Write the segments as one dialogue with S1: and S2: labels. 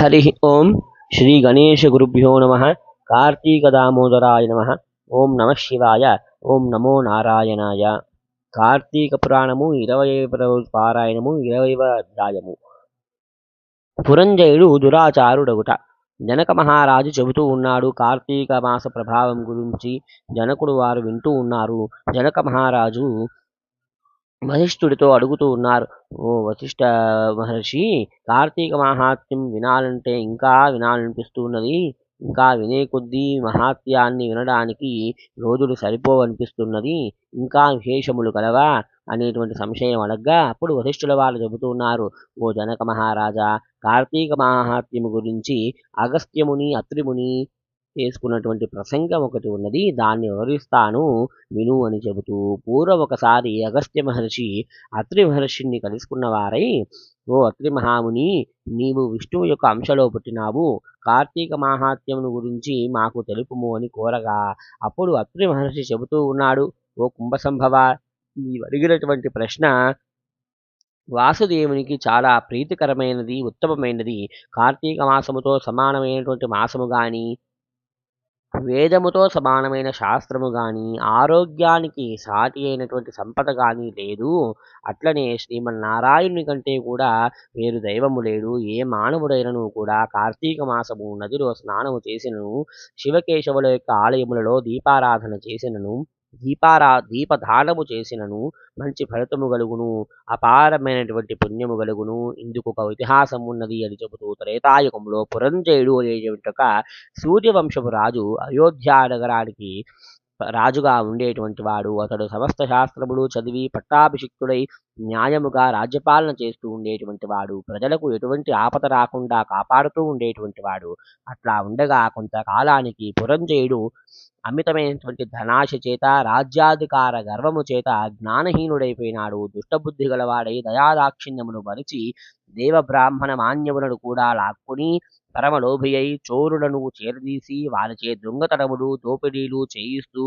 S1: హరి ఓం శ్రీ గణేశ గురుభ్యో నమ కార్తీక దామోదరాయ నమ ఓం నమ శివాయ ఓం నమో నారాయణాయ కార్తీక పురాణము ఇరవై పారాయణము ఇరవైవ అధ్యాయము పురంజయుడు దురాచారుడగుట జనక మహారాజు చెబుతూ ఉన్నాడు కార్తీక మాస ప్రభావం గురించి జనకుడు వారు వింటూ ఉన్నారు। జనక మహారాజు వశిష్ఠుడితో అడుగుతూ ఉన్నారు. ఓ వశిష్ఠ మహర్షి కార్తీక మహాత్మ్యం వినాలంటే ఇంకా వినాలనిపిస్తూ ఉన్నది. ఇంకా వినే కొద్దీ మహాత్యాన్ని వినడానికి రోజులు సరిపోవనిపిస్తున్నది. ఇంకా విశేషములు కలవా? అనేటువంటి సంశయం అడగ్గా అప్పుడు వశిష్ఠుల వాళ్ళు చెబుతూ ఉన్నారు. ఓ జనక మహారాజా కార్తీక మహాత్మ్యము గురించి అగస్త్యముని అత్రిముని చేసుకున్నటువంటి ప్రసంగం ఒకటి ఉన్నది. దాన్ని వివరిస్తాను. విను అని చెబుతూ పూర్వం ఒకసారి అగస్త్య మహర్షి అత్రి మహర్షిని కలుసుకున్న వారై ఓ అత్రి మహాముని నీవు విష్ణువు యొక్క అంశలో పుట్టినావు. కార్తీక మాహాత్మ్యమును గురించి మాకు తెలుపుము అని కోరగా అప్పుడు అత్రి మహర్షి చెబుతూ ఉన్నాడు. ఓ కుంభసంభవ నీవు అడిగినటువంటి ప్రశ్న వాసుదేవునికి చాలా ప్రీతికరమైనది ఉత్తమమైనది. కార్తీక మాసముతో సమానమైనటువంటి మాసము కానీ వేదముతో సమానమైన శాస్త్రము కానీ ఆరోగ్యానికి సాటి అయినటువంటి సంపద కానీ లేదు. అట్లనే శ్రీమన్నారాయణుని కంటే కూడా వేరు దైవము లేడు. ఏ మానవుడైనను కూడా కార్తీక మాసము నదిలో స్నానము చేసినను శివకేశవుల యొక్క ఆలయములలో దీపారాధన చేసినను దీపారా దీపధానము చేసినను మంచి ఫలితము గలుగును అపారమైనటువంటి పుణ్యము గలుగును. ఇందుకు ఒక ఇతిహాసం ఉన్నది అని చెబుతూ త్రేతాయుగంలో పురంజయుడు అనేటువంటి ఒక సూర్యవంశపు రాజు అయోధ్య నగరానికి రాజుగా ఉండేటువంటి వాడు. అతడు సమస్త శాస్త్రములు చదివి పట్టాభిషిక్తుడై న్యాయముగా రాజ్యపాలన చేస్తూ ఉండేటువంటి వాడు. ప్రజలకు ఎటువంటి ఆపద రాకుండా కాపాడుతూ ఉండేటువంటి వాడు. అట్లా ఉండగా కొంతకాలానికి పురంజయుడు అమితమైనటువంటి ధనాశ చేత రాజ్యాధికార గర్వము చేత జ్ఞానహీనుడైపోయినాడు. దుష్టబుద్ధి గలవాడై దయాదాక్షిణ్యమును మరిచి దేవ బ్రాహ్మణ మాన్యములను కూడా లాక్కుని పరమలోభి అయి చోరులను చేరదీసి వారిచే దొంగతనములు దోపిడీలు చేయిస్తూ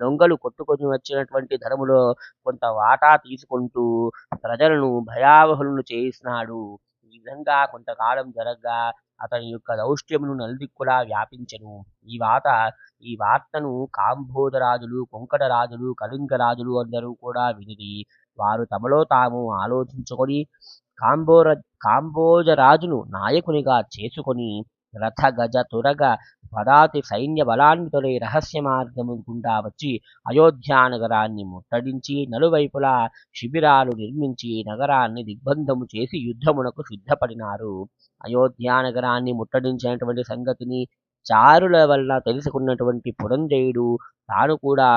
S1: దొంగలు కొట్టుకొని వచ్చినటువంటి ధనములో కొంత వాటా తీసుకుంటూ ప్రజలను భయావహులను చేయిస్తున్నాడు. ఈ విధంగా కొంతకాలం జరగ్గా అతని యొక్క దౌష్ట్యమును నలుదిక్కులా వ్యాపించను. ఈ వాత ఈ వార్తను కాంబోజరాజులు కొంకటరాజులు కళింగరాజులు అందరూ కూడా వినిది వారు తమలో తాము ఆలోచించుకొని కాంబోర కాంబోజరాజును నాయకునిగా చేసుకొని రథ గజ తురగ పదాతి సైన్య బలాన్వితులై రహస్య మార్గము గుండా వచ్చి అయోధ్యా నగరాన్ని ముట్టడించి నలువైపులా శిబిరాలు నిర్మించి నగరాన్ని దిగ్బంధము చేసి యుద్ధమునకు సిద్ధపడినారు. అయోధ్యా నగరాన్ని ముట్టడించినటువంటి సంగతిని చారుల వల్ల తెలుసుకున్నటువంటి పురంజయుడు తాను కూడా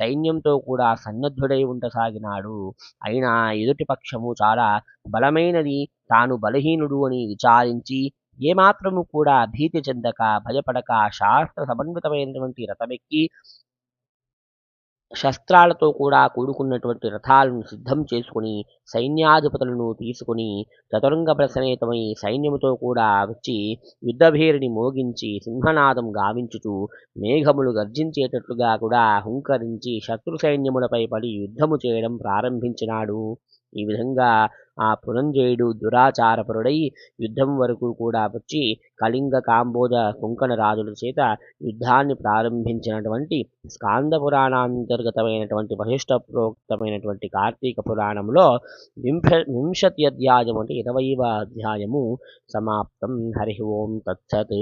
S1: సైన్యంతో కూడా సన్నద్ధుడై ఉండసాగినాడు. అయినా ఎదుటి పక్షము చాలా బలమైనది తాను బలహీనుడు అని విచారించి ఏమాత్రము కూడా భీతి చెందక భయపడక శాస్త్ర సమన్వితమైనటువంటి రథమెక్కి శస్త్రాలతో కూడా కూడుకున్నటువంటి రథాలను సిద్ధం చేసుకుని సైన్యాధిపతులను తీసుకుని చతురంగ ప్రసనేతమై సైన్యముతో కూడా వచ్చి యుద్ధభేరిని మోగించి సింహనాదం గావించుతూ మేఘములు గర్జించేటట్లుగా కూడా హుంకరించి శత్రు సైన్యములపై పడి యుద్ధము చేయడం ప్రారంభించినాడు. ఈ విధంగా ఆ పురంజయుడు దురాచారపరుడై యుద్ధం వరకు కూడా వచ్చి కళింగ కాంబోజ కుంకణ రాజుల చేత యుద్ధాన్ని ప్రారంభించినటువంటి స్కాంద పురాణాంతర్గతమైనటువంటి వశిష్ట ప్రోక్తమైనటువంటి కార్తీక పురాణంలో వింశ వింశతి అధ్యాయం అంటే ఇరవైవ అధ్యాయము సమాప్తం. హరి ఓం తత్సత్.